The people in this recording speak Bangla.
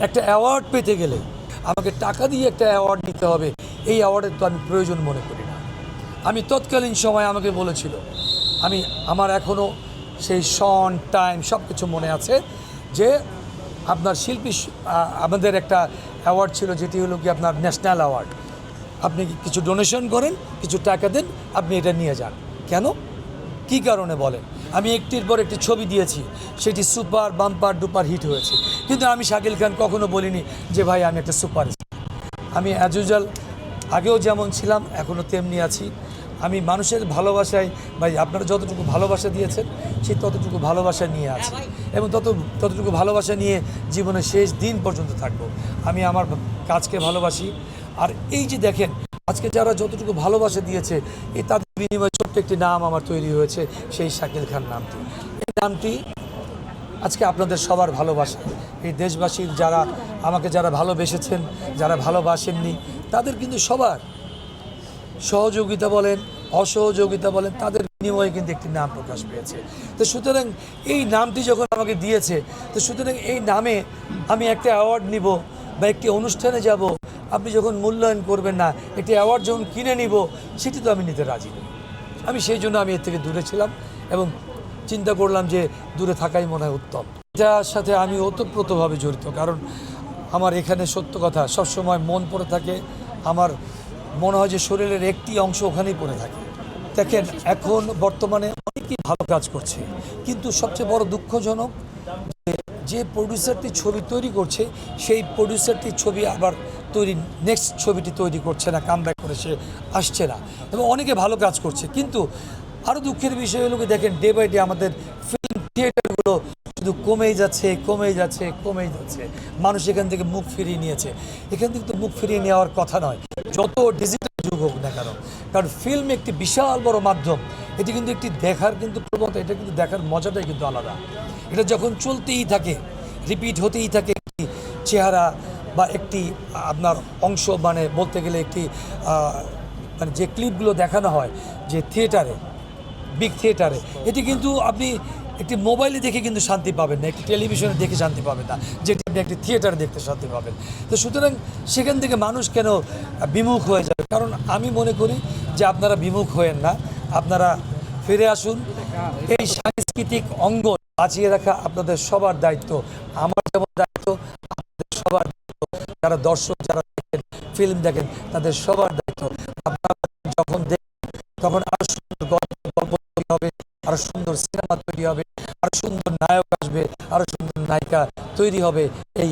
একটা অ্যাওয়ার্ড পেতে গেলে আমাকে টাকা দিয়ে একটা অ্যাওয়ার্ড নিতে হবে। এই অ্যাওয়ার্ডের তো আমি প্রয়োজন মনে করি না। আমি তৎকালীন সময় আমাকে বলেছিল, আমি, আমার এখনও সেই সন টাইম সব কিছু মনে আছে যে আপনার শিল্পী আমাদের একটা অ্যাওয়ার্ড ছিল যেটি হলো কি আপনার ন্যাশনাল অ্যাওয়ার্ড আপনি কিছু ডোনেশন করেন, কিছু টাকা দেন, আপনি এটা নিয়ে যান। কেন? কি কারণে বলেন? আমি একটির পর একটি ছবি দিয়েছি। সেটি সুপার বাম্পার ডুপার হিট হয়েছে। কিন্তু আমি শাকিল খান কখনো বলিনি যে ভাই আমি একটা সুপার আমি অ্যাজ ইউজুয়াল আগেও যেমন ছিলাম এখনও তেমনি আছি। আমি মানুষের ভালোবাসায় ভাই আপনারা যতটুকু ভালোবাসা দিয়েছেন সেই ততটুকু ভালোবাসা নিয়ে আছে। এবং তত ততটুকু ভালোবাসা নিয়ে জীবনের শেষ দিন পর্যন্ত থাকব। আমি আমার কাজকে ভালোবাসি। আর এই যে দেখেন আজকে যারা যতটুকু ভালোবাসা দিয়েছে এই তাদের বিনিময়ে একটি নাম আমার তৈরি হয়েছে, সেই শাকিল খান নামটি। এই নামটি আজকে আপনাদের সবার ভালোবাসা। এই দেশবাসীর যারা আমাকে যারা ভালোবেসেছেন, যারা ভালোবাসেননি, তাদের কিন্তু সবার সহযোগিতা বলেন, অসহযোগিতা বলেন, তাদের বিনিময়ে কিন্তু একটি নাম প্রকাশ পেয়েছে। তো সুতরাং এই নামটি যখন আমাকে দিয়েছে, তো সুতরাং এই নামে আমি একটা অ্যাওয়ার্ড নিব বা একটি অনুষ্ঠানে যাব। আপনি যখন মূল্যায়ন করবেন না, একটি অ্যাওয়ার্ড যখন কিনে নিব, সেটি তো আমি নিতে রাজি নই। আমি সেই জন্য আমি এর থেকে দূরে ছিলাম এবং চিন্তা করলাম যে দূরে থাকাই মনে হয় উত্তম। এটার সাথে আমি ওতপ্রোতভাবে জড়িত, কারণ আমার এখানে সত্য কথা, সবসময় মন পড়ে থাকে, আমার মনে হয় যে শরীরের একটি অংশ ওখানেই পড়ে থাকে। দেখেন, এখন বর্তমানে অনেকেই ভালো কাজ করছে, কিন্তু সবচেয়ে বড় দুঃখজনক যে প্রডিউসারটি ছবি তৈরি করছে, সেই প্রডিউসারটি ছবি আবার তৈরি নেক্সট ছবিটি তৈরি করছে না কাম ব্যাক করে সে আসছে না। এবং অনেকে ভালো কাজ করছে, কিন্তু আরও দুঃখের বিষয় হলো দেখেন ডে বাই ডে আমাদের ফিল্ম থিয়েটারগুলো শুধু কমেই যাচ্ছে কমেই যাচ্ছে কমেই যাচ্ছে। মানুষ এখান থেকে মুখ ফিরিয়ে নিয়েছে। এখান থেকে তো মুখ ফিরিয়ে নেওয়ার কথা নয়, যত ডিজিটাল যুগ হোক না কেন। কারণ ফিল্ম একটি বিশাল বড় মাধ্যম, এটি কিন্তু একটি দেখার কিন্তু প্রবণতা, এটা কিন্তু দেখার মজাটাই কিন্তু আলাদা। এটা যখন চলতেই থাকে রিপিট হতেই থাকে, চেহারা বা একটি, আপনার অংশ মানে বলতে গেলে একটি মানে যে ক্লিপগুলো দেখানো হয়, যে থিয়েটারে, বিগ থিয়েটারে, এটি কিন্তু আপনি একটি মোবাইলে দেখে কিন্তু শান্তি পাবেন না, একটি টেলিভিশনে দেখে শান্তি পাবেন না, যেটি আপনি একটি থিয়েটারে দেখতে শান্তি পাবেন। তো সুতরাং সেখান থেকে মানুষ কেন বিমুখ হয়ে যাবে? কারণ আমি মনে করি যে আপনারা বিমুখ হয়েন না, আপনারা ফিরে আসুন। এই সাংস্কৃতিক অঙ্গ বাঁচিয়ে রাখা আপনাদের সবার দায়িত্ব, আমার যেমন দায়িত্ব যারা দর্শক, যারা দেখেন ফিল্ম দেখেন, তাদের সবার দায়িত্ব। আপনারা যখন দেখবেন, তখন আরও সুন্দর গল্প গল্প তৈরি হবে, আরও সুন্দর সিনেমা তৈরি হবে, আরও সুন্দর নায়ক আসবে, আরও সুন্দর নায়িকা তৈরি হবে এই